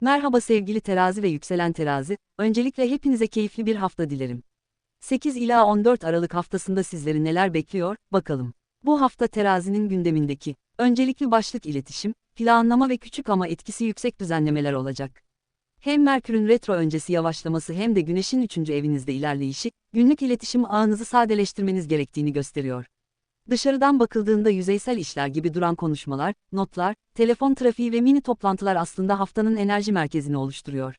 Merhaba sevgili terazi ve yükselen terazi, öncelikle hepinize keyifli bir hafta dilerim. 8 ila 14 Aralık haftasında sizleri neler bekliyor, bakalım. Bu hafta terazinin gündemindeki, öncelikli başlık iletişim, planlama ve küçük ama etkisi yüksek düzenlemeler olacak. Hem Merkür'ün retro öncesi yavaşlaması hem de Güneş'in 3. evinizde ilerleyişi, günlük iletişim ağınızı sadeleştirmeniz gerektiğini gösteriyor. Dışarıdan bakıldığında yüzeysel işler gibi duran konuşmalar, notlar, telefon trafiği ve mini toplantılar aslında haftanın enerji merkezini oluşturuyor.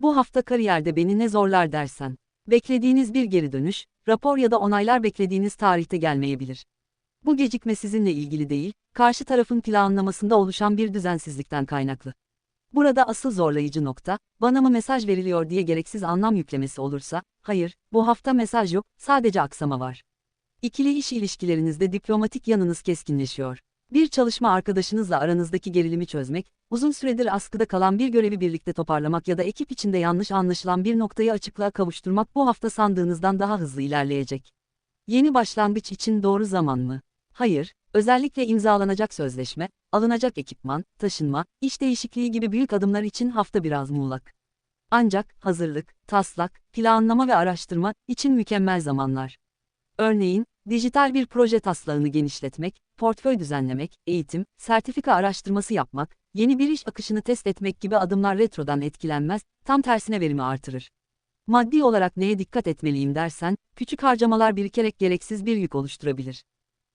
Bu hafta kariyerde beni ne zorlar dersen, beklediğiniz bir geri dönüş, rapor ya da onaylar beklediğiniz tarihte gelmeyebilir. Bu gecikme sizinle ilgili değil, karşı tarafın planlamasında oluşan bir düzensizlikten kaynaklı. Burada asıl zorlayıcı nokta, bana mı mesaj veriliyor diye gereksiz anlam yüklemesi olursa, hayır, bu hafta mesaj yok, sadece aksama var. İkili iş ilişkilerinizde diplomatik yanınız keskinleşiyor. Bir çalışma arkadaşınızla aranızdaki gerilimi çözmek, uzun süredir askıda kalan bir görevi birlikte toparlamak ya da ekip içinde yanlış anlaşılan bir noktayı açıklığa kavuşturmak bu hafta sandığınızdan daha hızlı ilerleyecek. Yeni başlangıç için doğru zaman mı? Hayır, özellikle imzalanacak sözleşme, alınacak ekipman, taşınma, iş değişikliği gibi büyük adımlar için hafta biraz muğlak. Ancak hazırlık, taslak, planlama ve araştırma için mükemmel zamanlar. Örneğin, dijital bir proje taslağını genişletmek, portföy düzenlemek, eğitim, sertifika araştırması yapmak, yeni bir iş akışını test etmek gibi adımlar retrodan etkilenmez, tam tersine verimi artırır. Maddi olarak neye dikkat etmeliyim dersen, küçük harcamalar birikerek gereksiz bir yük oluşturabilir.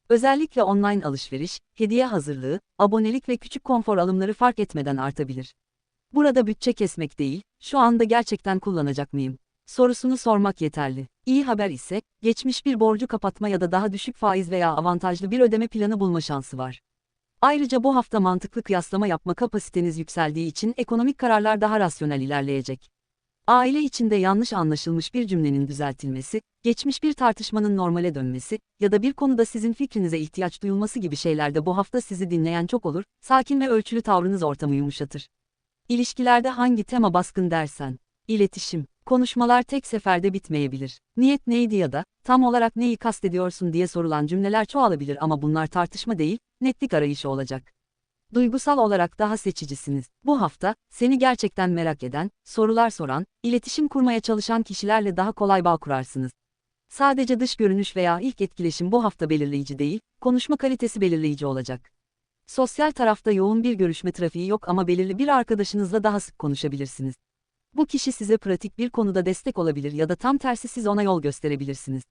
Özellikle online alışveriş, hediye hazırlığı, abonelik ve küçük konfor alımları fark etmeden artabilir. Burada bütçe kesmek değil, şu anda gerçekten kullanacak mıyım? Sorusunu sormak yeterli. İyi haber ise, geçmiş bir borcu kapatma ya da daha düşük faiz veya avantajlı bir ödeme planı bulma şansı var. Ayrıca bu hafta mantıklı kıyaslama yapma kapasiteniz yükseldiği için ekonomik kararlar daha rasyonel ilerleyecek. Aile içinde yanlış anlaşılmış bir cümlenin düzeltilmesi, geçmiş bir tartışmanın normale dönmesi ya da bir konuda sizin fikrinize ihtiyaç duyulması gibi şeylerde bu hafta sizi dinleyen çok olur, sakin ve ölçülü tavrınız ortamı yumuşatır. İlişkilerde hangi tema baskın dersen, iletişim, Konuşmalar tek seferde bitmeyebilir. Niyet neydi ya da, tam olarak neyi kastediyorsun diye sorulan cümleler çoğalabilir ama bunlar tartışma değil, netlik arayışı olacak. Duygusal olarak daha seçicisiniz. Bu hafta, seni gerçekten merak eden, sorular soran, iletişim kurmaya çalışan kişilerle daha kolay bağ kurarsınız. Sadece dış görünüş veya ilk etkileşim bu hafta belirleyici değil, konuşma kalitesi belirleyici olacak. Sosyal tarafta yoğun bir görüşme trafiği yok ama belirli bir arkadaşınızla daha sık konuşabilirsiniz. Bu kişi size pratik bir konuda destek olabilir ya da tam tersi siz ona yol gösterebilirsiniz.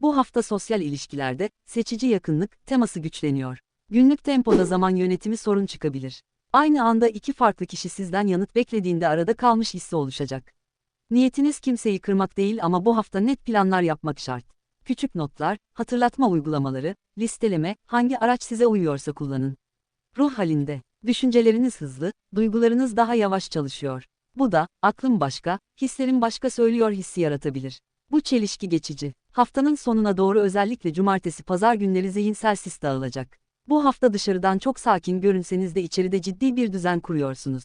Bu hafta sosyal ilişkilerde, seçici yakınlık, teması güçleniyor. Günlük tempoda zaman yönetimi sorun çıkabilir. Aynı anda iki farklı kişi sizden yanıt beklediğinde arada kalmış hissi oluşacak. Niyetiniz kimseyi kırmak değil ama bu hafta net planlar yapmak şart. Küçük notlar, hatırlatma uygulamaları, listeleme, hangi araç size uyuyorsa kullanın. Ruh halinde, düşünceleriniz hızlı, duygularınız daha yavaş çalışıyor. Bu da, aklım başka, hislerim başka söylüyor hissi yaratabilir. Bu çelişki geçici. Haftanın sonuna doğru özellikle cumartesi pazar günleri zihinsel sis dağılacak. Bu hafta dışarıdan çok sakin görünseniz de içeride ciddi bir düzen kuruyorsunuz.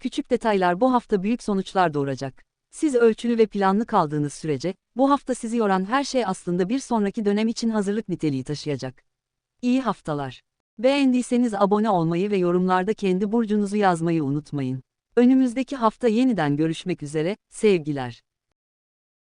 Küçük detaylar bu hafta büyük sonuçlar doğuracak. Siz ölçülü ve planlı kaldığınız sürece, bu hafta sizi yoran her şey aslında bir sonraki dönem için hazırlık niteliği taşıyacak. İyi haftalar. Beğendiyseniz abone olmayı ve yorumlarda kendi burcunuzu yazmayı unutmayın. Önümüzdeki hafta yeniden görüşmek üzere, sevgiler.